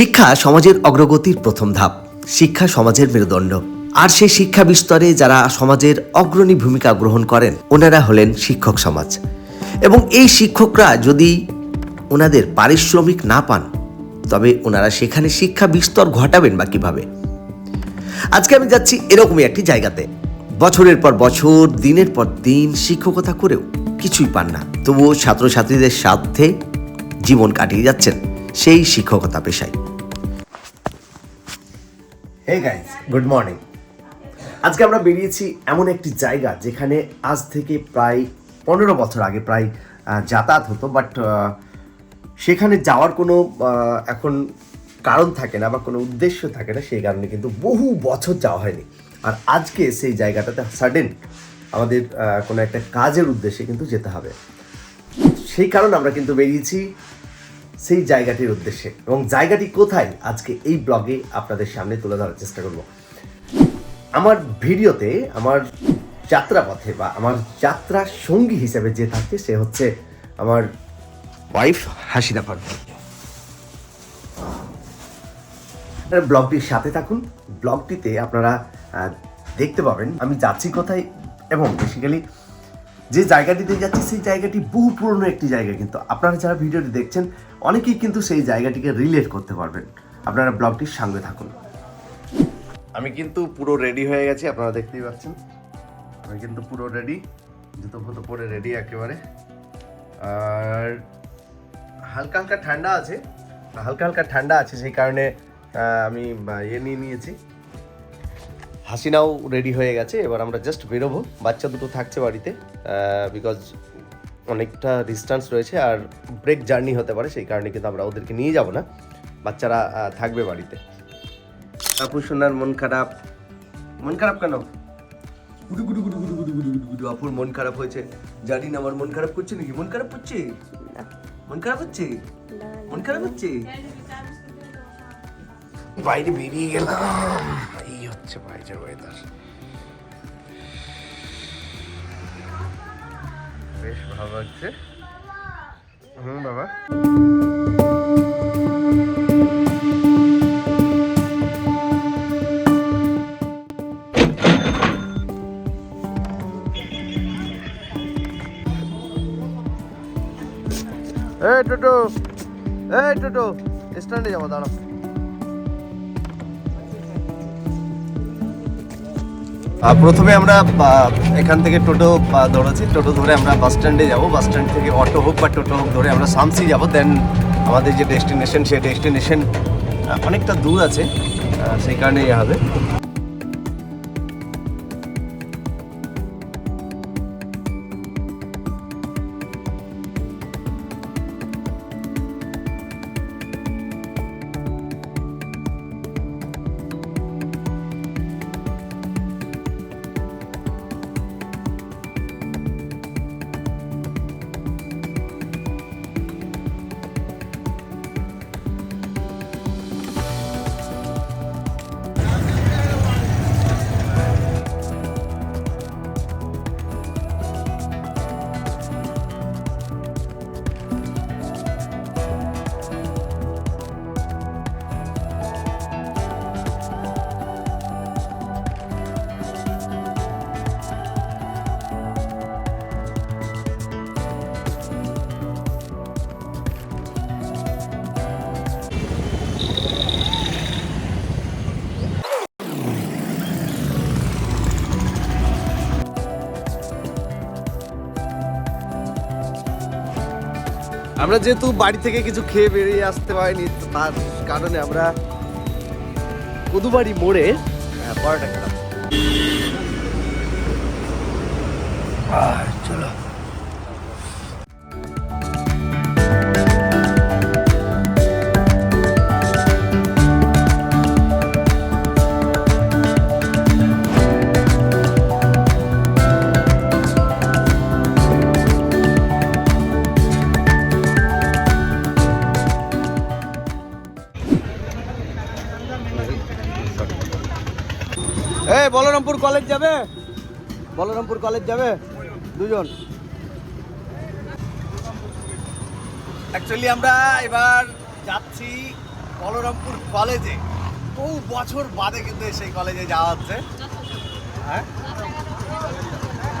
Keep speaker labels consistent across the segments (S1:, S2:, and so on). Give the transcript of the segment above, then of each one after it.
S1: শিক্ষা সমাজের অগ্রগতির প্রথম ধাপ। শিক্ষা সমাজের মেরুদণ্ড। আর সেই শিক্ষা বিস্তারে যারা সমাজের অগ্রণী ভূমিকা গ্রহণ করেন, ওনারা হলেন শিক্ষক সমাজ। এবং এই শিক্ষকরা যদি ওনাদের পারিশ্রমিক না পান, তবে ওনারা সেখানে শিক্ষা বিস্তর ঘটাবেন বা কীভাবে? আজকে আমি যাচ্ছি এরকমই একটি জায়গাতে। বছরের পর বছর, দিনের পর দিন শিক্ষকতা করেও কিছুই পান না। তবুও ছাত্রছাত্রীদের সাথে জীবন কাটিয়ে যাচ্ছেন সেই শিক্ষকতা পেশায়। হে গাইজ গুড মর্নিং আজকে আমরা বেরিয়েছি এমন একটি জায়গা যেখানে আজ থেকে প্রায় পনেরো বছর আগে, প্রায় যাতায়াত হতো বাট সেখানে যাওয়ার কোনো এখন কারণ থাকে না বা কোনো উদ্দেশ্য থাকে না, সেই কারণে কিন্তু বহু বছর যাওয়া হয়নি। আর আজকে সেই জায়গাটাতে সাডেন আমাদের কোনো একটা কাজের উদ্দেশ্যে কিন্তু যেতে হবে। সেই কারণে আমরা কিন্তু বেরিয়েছি সেই জায়গাটির উদ্দেশ্যে। এবং জায়গাটি কোথায়? আজকে এই ব্লগে আপনাদের সামনে তুলে ধরার চেষ্টা করব। আমার ভিডিওতে আমার যাত্রাপথে বা আমার যাত্রা সঙ্গী হিসেবে যে থাকছে, সে হচ্ছে আমার ওয়াইফ হাসিনা পারভীন ব্লগটির সাথে থাকুন। ব্লগটিতে আপনারা দেখতে পাবেন আমি যাচ্ছি কোথায় এবং বেসিক্যালি যে জায়গাটিতে যাচ্ছি, সেই জায়গাটি বহু পুরনো একটি জায়গা কিন্তু। আপনারা যারা ভিডিওটি দেখছেন, অনেকেই কিন্তু সেই জায়গাটিকে রিলেট করতে পারবেন। আপনারা ব্লগটির সঙ্গে থাকুন। আমি কিন্তু পুরো রেডি হয়ে গেছি, আপনারা দেখতেই পাচ্ছেন। আমি কিন্তু পুরো রেডি জুতো ফুতো পরে রেডি একেবারে। আর হালকা হালকা ঠান্ডা আছে, হালকা হালকা ঠান্ডা আছে, সেই কারণে আমি ইয়ে নিয়ে নিয়েছি। হাসিনাও রেডি হয়ে গেছে এবার আমরা জাস্ট বেরোবো। বাচ্চা দুটো থাকছে বাড়িতে বিকজ অনেকটা ডিস্টেন্স রয়েছে আর ব্রেক জার্নি হতে পারে সেই কারণে কিন্তু আমরা ওদেরকে নিয়ে যাব না। বাচ্চারা থাকবে বাড়িতে। আপু সোনার মন খারাপ। মন খারাপ কেন? গুডু গুডু গুডু গুডু গুডু গুডু গুডু গুডু। আপুর মন খারাপ হয়েছে। জানি না আমার মন খারাপ করছে নাকি? মন খারাপ হচ্ছে? মন খারাপ হচ্ছে? মন খারাপ হচ্ছে? বাইরে বেরিয়ে গেলাম। হচ্ছে বাইরের ওয়েদার বেশ ভালো লাগছে। হুম, বাবা। এই, টোটো। এই, টোটো। স্ট্যান্ডে যাব, দাঁড়াও। প্রথমে আমরা এখান থেকে টোটো ধরেছি টোটো ধরে আমরা বাস স্ট্যান্ডে যাব। বাস স্ট্যান্ড থেকে অটো হোক বা টোটো হোক, ধরে আমরা সামসি যাব। দেন আমাদের যে ডেস্টিনেশন সেই ডেস্টিনেশন অনেকটা দূর আছে। সেই কারণেই হবে। আমরা যেহেতু বাড়ি থেকে কিছু খেয়ে বেরিয়ে আসতে পারিনি তার কারণে আমরা কদুবাড়ি মোড়ে আহ, পরোটা খেলাম। চলো। বলরামপুর কলেজ যাবে? বলরামপুর কলেজ যাবে? দুজন। অ্যাকচুয়ালি আমরা এবার যাচ্ছি বলরামপুর কলেজে বহু বছর বাদে কিন্তু সেই কলেজে যাওয়া হচ্ছে। হ্যাঁ?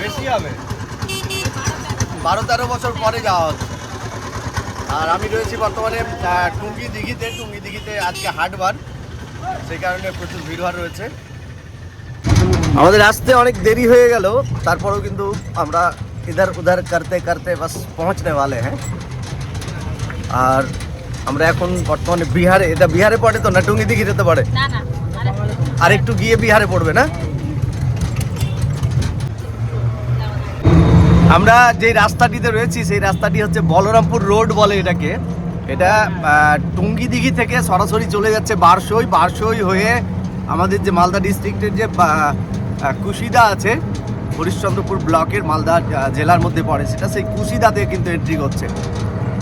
S1: বেশি হবে। বারো তেরো বছর পরে যাওয়া হচ্ছে। আর আমি রয়েছি বর্তমানে টুঙ্গি দিঘিতে। টুঙ্গি দিঘিতে আজকে হাটবার সেই কারণে প্রচুর ভিড়ভাড় রয়েছে। আমাদের আসতে অনেক দেরি হয়ে গেল তারপরেও কিন্তু আমরা ইধার উধার করতে করতে বাস পৌঁছনে वाले হ্যাঁ? আর আমরা এখন বর্তমানে বিহারে এটা বিহারে পড়ে তো না টুঙ্গি দিঘিতে তো পড়ে
S2: না না আরে
S1: একটু গিয়ে বিহারে পড়বে না? আমরা যে রাস্তাটিতে রয়েছি সেই রাস্তাটি হচ্ছে বলরামপুর রোড বলে এটাকে। এটা টুঙ্গি দিঘি থেকে সরাসরি চলে যাচ্ছে বারসই বারসই হয়ে আমাদের যে মালদা ডিস্ট্রিক্টের যে কুশিদা আছে, হরিশ্চন্দ্রপুর ব্লকের মালদা জেলার মধ্যে পড়ে। সেটা সেই কুশিদাতে কিন্তু এন্ট্রি করছে।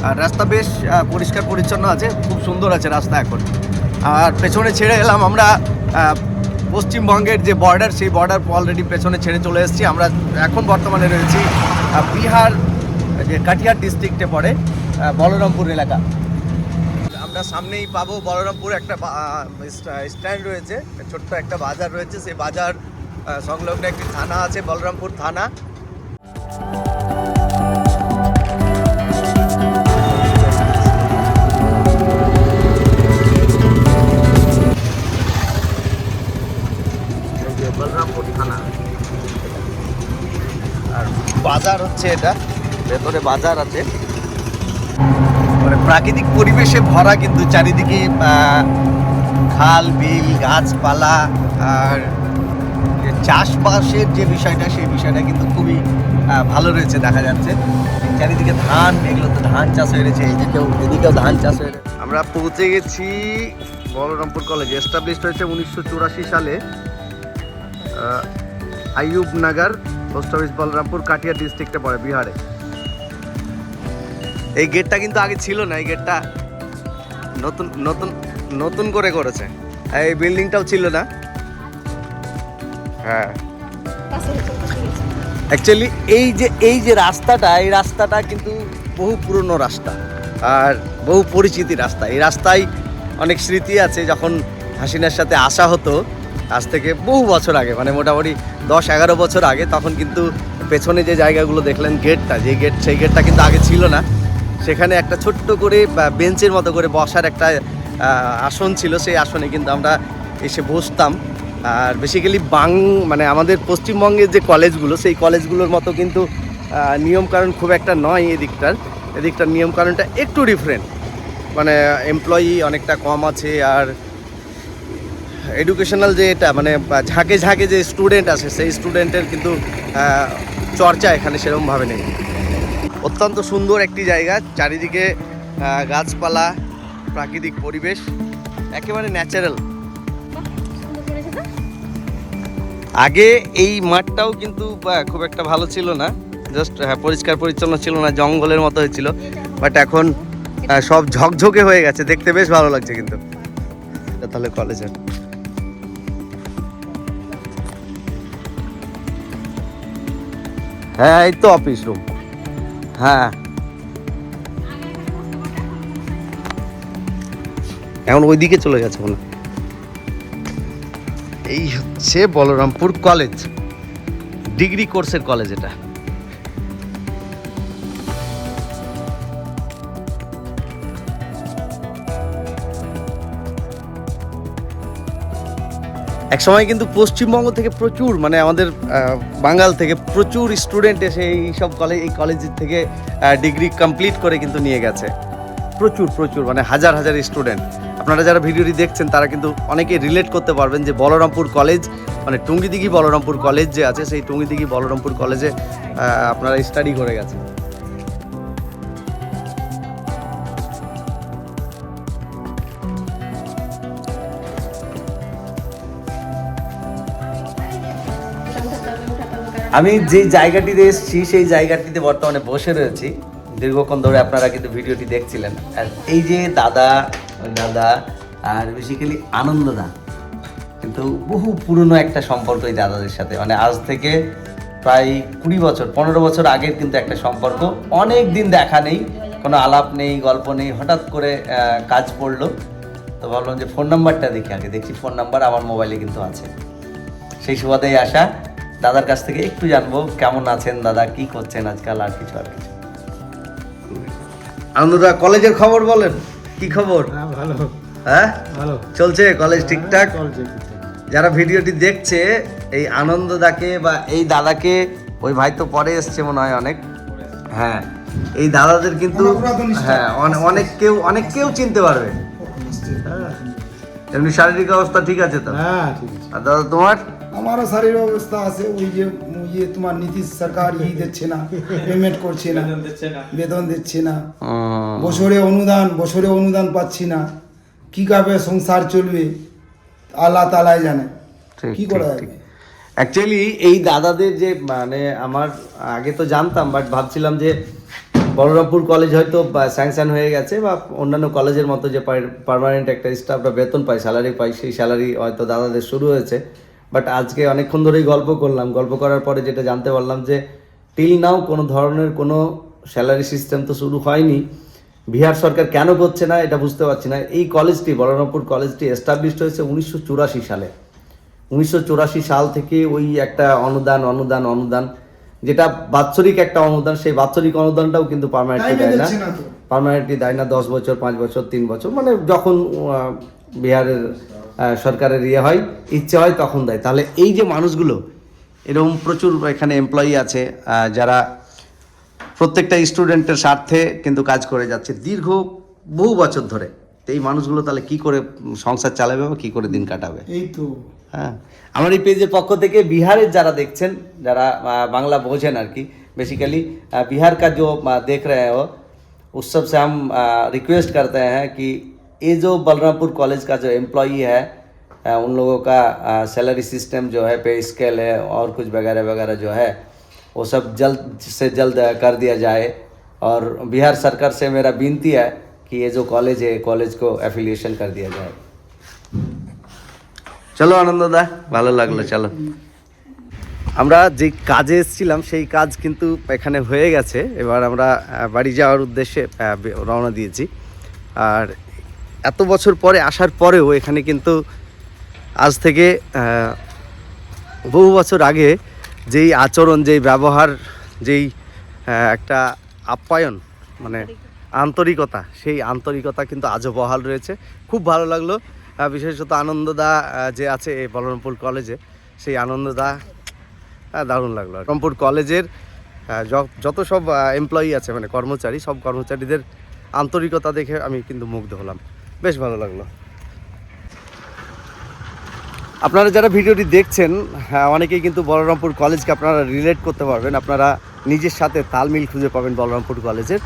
S1: আর রাস্তা বেশ পরিষ্কার পরিচ্ছন্ন আছে, খুব সুন্দর আছে রাস্তা এখন। আর পেছনে ছেড়ে এলাম আমরা পশ্চিমবঙ্গের যে বর্ডার সেই বর্ডার অলরেডি পেছনে ছেড়ে চলে এসেছি। আমরা এখন বর্তমানে রয়েছি বিহার, যে কাটিহার ডিস্ট্রিক্টে পড়ে বলরামপুর এলাকা। আমরা সামনেই পাবো বলরামপুর, একটা স্ট্যান্ড রয়েছে ছোট্ট একটা বাজার রয়েছে। সেই বাজার সংলগ্ন একটি থানা আছে বলরামপুর থানা। বলরামপুর থানা। আর বাজার হচ্ছে এটা ভেতরে বাজার আছে। মানে প্রাকৃতিক পরিবেশে ভরা কিন্তু চারিদিকে আহ, খাল বিল গাছপালা আর চাষবাসের যে বিষয়টা, সেই বিষয়টা কিন্তু খুবই ভালো রয়েছে, দেখা যাচ্ছে। চারিদিকে ধান, এগুলো তো ধান চাষ হয়ে রয়েছে এদিকেও এদিকেও ধান চাষ হয়ে রয়েছে। আমরা পৌঁছে গেছি বলরামপুর কলেজ। এস্টাবলিশড হয়েছে উনিশশো চুরাশি সালে আইয়ুব নগর পোস্ট অফিস বলরামপুর কাটিয়া ডিস্ট্রিক্টে পড়ে, বিহারে। এই গেটটা কিন্তু আগে ছিল না, এই গেটটা নতুন নতুন নতুন করে করেছে। এই বিল্ডিংটাও ছিল না। হ্যাঁ। অ্যাকচুয়ালি এই যে এই যে রাস্তাটা এই রাস্তাটা কিন্তু বহু পুরনো রাস্তা আর বহু পরিচিতি রাস্তা। এই রাস্তায় অনেক স্মৃতি আছে যখন হাসিনার সাথে আসা হতো আজ থেকে বহু বছর আগে মানে মোটামুটি দশ এগারো বছর আগে তখন কিন্তু পেছনে যে জায়গাগুলো দেখলেন গেটটা যে গেট সেই গেটটা কিন্তু আগে ছিল না। সেখানে একটা ছোট্ট করে বা বেঞ্চের মতো করে বসার একটা আসন ছিল সেই আসনে কিন্তু আমরা এসে বসতাম। আর বেসিক্যালি বাং মানে আমাদের পশ্চিমবঙ্গের যে কলেজগুলো, সেই কলেজগুলোর মতো কিন্তু নিয়মকানুন খুব একটা নয় এদিকটার। এদিকটার নিয়মকানুনটা একটু ডিফারেন্ট মানে এমপ্লয়ি অনেকটা কম আছে আর এডুকেশনাল যে এটা মানে ঝাঁকে ঝাঁকে যে স্টুডেন্ট আছে সেই স্টুডেন্টের কিন্তু চর্চা এখানে সেরকমভাবে নেই। অত্যন্ত সুন্দর একটি জায়গা, চারিদিকে গাছপালা, প্রাকৃতিক পরিবেশ, একেবারে ন্যাচারাল আগে এই মাঠটাও কিন্তু খুব একটা ভালো ছিল না। জাস্ট হ্যাঁ পরিষ্কার পরিচ্ছন্ন ছিল না, জঙ্গলের মতো হয়েছিল। বাট এখন সব ঝকঝকে হয়ে গেছে। দেখতে বেশ ভালো লাগছে কিন্তু। তাহলে কলেজের হ্যাঁ এই তো অফিস রুম হ্যাঁ। এখন ওইদিকে চলে গেছে মনে হয়। এই হচ্ছে বলরামপুর কলেজ, ডিগ্রি কোর্সের কলেজ এটা। এক সময় কিন্তু পশ্চিমবঙ্গ থেকে প্রচুর মানে আমাদের বাঙাল থেকে প্রচুর স্টুডেন্ট এসে এই সব কলেজ এই কলেজ থেকে ডিগ্রি কমপ্লিট করে কিন্তু নিয়ে গেছে। প্রচুর প্রচুর মানে হাজার হাজার স্টুডেন্ট। আপনারা যারা ভিডিওটি দেখছেন, তারা কিন্তু অনেকে রিলেট করতে পারবেন যে বলরামপুর কলেজ মানে টুঙ্গিদিঘি বলরামপুর কলেজ যে আছে, সেই টুঙ্গিদিঘি বলরামপুর কলেজে আপনারা স্টাডি করে গেছেন। আমি যে জায়গাটিতে এসেছি, সেই জায়গাটিতে বর্তমানে বসে রয়েছি। দীর্ঘক্ষণ ধরে আপনারা কিন্তু ভিডিওটি দেখছিলেন। আর এই যে দাদা দাদা আর বেসিক্যালি আনন্দদা। কিন্তু বহু পুরনো একটা সম্পর্ক এই দাদাদের সাথে। মানে আজ থেকে প্রায় কুড়ি বছর, পনেরো বছর আগের কিন্তু একটা সম্পর্ক। অনেক দিন দেখা নেই, কোনো আলাপ নেই, গল্প নেই, হঠাৎ করে কাজ পড়ল। তো ভাবলাম যে ফোন নাম্বারটা দেখি, আগে দেখছি ফোন নাম্বার আমার মোবাইলে কিন্তু আছে। সেই সুবাদেই আসা দাদার কাছ থেকে একটু জানব, কেমন আছেন দাদা, কি করছেন আজকাল, আর কিছু আর কিছু। আনন্দদা, কলেজের খবর বলেন? কি খবর?
S3: ভালো।
S1: হ্যাঁ?
S3: ভালো।
S1: চলছে কলেজ ঠিকঠাক? যারা ভিডিওটি দেখছে এই আনন্দদাকে বা এই দাদাকে ওই ভাই তো পরে এসছে মনে হয় অনেক। হ্যাঁ এই দাদাদের কিন্তু হ্যাঁ অনে- অনেক কেউ অনেক কেউ চিনতে পারবে। হ্যাঁ। এমনি শারীরিক অবস্থা ঠিক আছে তো?
S3: হ্যাঁ ঠিক আছে।
S1: আর দাদা তোমার?
S4: আমারও শারীরিক অবস্থা আছে ওই যে ইয়ে তোমার নীতিশ সরকার ই দিচ্ছে না পেমেন্ট করছে না বেতন দিচ্ছে না। বছরে অনুদান বছরে অনুদান পাচ্ছি না। কীভাবে সংসার চলবে আল্লাহ তালাই জানে।
S1: ঠিক,
S4: কি করা যাবে?
S1: অ্যাকচুয়ালি এই দাদাদের যে মানে আমার আগে তো জানতাম বাট ভাবছিলাম যে বলরামপুর কলেজ হয়তো স্যাংশন হয়ে গেছে বা অন্যান্য কলেজের মতো যে পার্মানেন্ট একটা স্টাফরা বেতন পায় স্যালারি পায় সেই স্যালারি হয়তো দাদাদের শুরু হয়েছে। বাট আজকে অনেকক্ষণ ধরেই গল্প করলাম। গল্প করার পরে যেটা জানতে পারলাম যে টিল নাও কোনো ধরনের কোনো স্যালারি সিস্টেম তো শুরু হয়নি। বিহার সরকার কেন করছে না এটা বুঝতে পারছি না। এই কলেজটি বলরামপুর কলেজটি এস্টাবলিশড হয়েছে উনিশশো চুরাশি সালে। উনিশশো চুরাশি সাল থেকে ওই একটা অনুদান অনুদান অনুদান যেটা বাৎসরিক একটা অনুদান সেই বাৎসরিক অনুদানটাও কিন্তু পার্মানেন্টলি দেয় না। পার্মানেন্টলি দেয় না দশ বছর পাঁচ বছর তিন বছর মানে যখন বিহারের আহ, সরকারের ইয়ে হয় ইচ্ছে হয় তখন দেয় তাহলে এই যে মানুষগুলো এরকম প্রচুর এখানে এমপ্লয়ি আছে আহ, যারা প্রত্যেকটা স্টুডেন্টের স্বার্থে কিন্তু কাজ করে যাচ্ছে দীর্ঘ বহু বছর ধরে তো এই মানুষগুলো তাহলে কি করে উম, সংসার চালাবে বা কি করে দিন কাটাবে
S4: এই তো
S1: हाँ আমার এই পেজের পক্ষ থেকে বিহারের যারা দেখছেন যারা আহ, বাংলা বোঝেন আর কি बेसिकली बिहार का जो अ, देख रहे हो उस सब से हम रिक्वेस्ट करते हैं कि ये जो बलरामपुर कॉलेज का जो एम्प्लॉई है अ, उन लोगों का सैलरी सिस्टम जो है पे स्केल है और कुछ वगैरह वगैरह जो है वो सब जल्द से जल्द अ, कर दिया जाए और बिहार सरकार से मेरा विनती है कि ये जो कॉलेज है कॉलेज को एफिलिएशन कर दिया जाए চলো আনন্দদা ভালো লাগলো চলো আমরা যে কাজে এসেছিলাম সেই কাজ কিন্তু এখানে হয়ে গেছে এবার আমরা আহ, বাড়ি যাওয়ার উদ্দেশ্যে আহ, বে- রওনা দিয়েছি আর এত বছর পরে আসার পরেও এখানে কিন্তু আজ থেকে বহু বছর আগে যেই আচরণ, যেই ব্যবহার, যেই একটা আপ্যায়ন মানে আন্তরিকতা, সেই আন্তরিকতা কিন্তু আজও বহাল রয়েছে। খুব ভালো লাগল বিশেষত আনন্দদা যে আছে এই বলরামপুর কলেজে, সেই আনন্দদা দারুণ লাগল। বলরামপুর কলেজের যত সব এমপ্লয়ি আছে মানে কর্মচারী, সব কর্মচারীদের আন্তরিকতা দেখে আমি কিন্তু মুগ্ধ হলাম। বেশ ভালো লাগল। আপনারা যারা ভিডিওটি দেখছেন হ্যাঁ, অনেকেই কিন্তু বলরামপুর কলেজকে আপনারা রিলেট করতে পারবেন। আপনারা নিজের সাথে তালমিল খুঁজে পাবেন বলরামপুর কলেজের।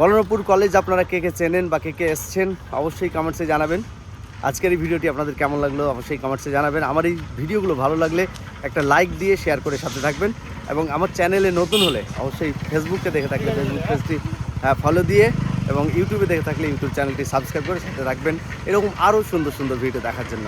S1: বলরামপুর কলেজ আপনারা কে কে চেনেন বা কে কে এসছেন অবশ্যই কমেন্টসে জানাবেন। আজকের এই ভিডিওটি আপনাদের কেমন লাগল অবশ্যই কমেন্টসে জানাবেন। আমার এই ভিডিওগুলো ভালো লাগলে একটা লাইক দিয়ে শেয়ার করে সাথে থাকবেন এবং আমার চ্যানেলে নতুন হলে অবশ্যই ফেসবুকে দেখে থাকলে ফেসবুক পেজটি ফলো দিয়ে এবং ইউটিউবে দেখে থাকলে ইউটিউব চ্যানেলটি সাবস্ক্রাইব করে সাথে রাখবেন। এরকম আরও সুন্দর সুন্দর ভিডিও দেখার জন্য।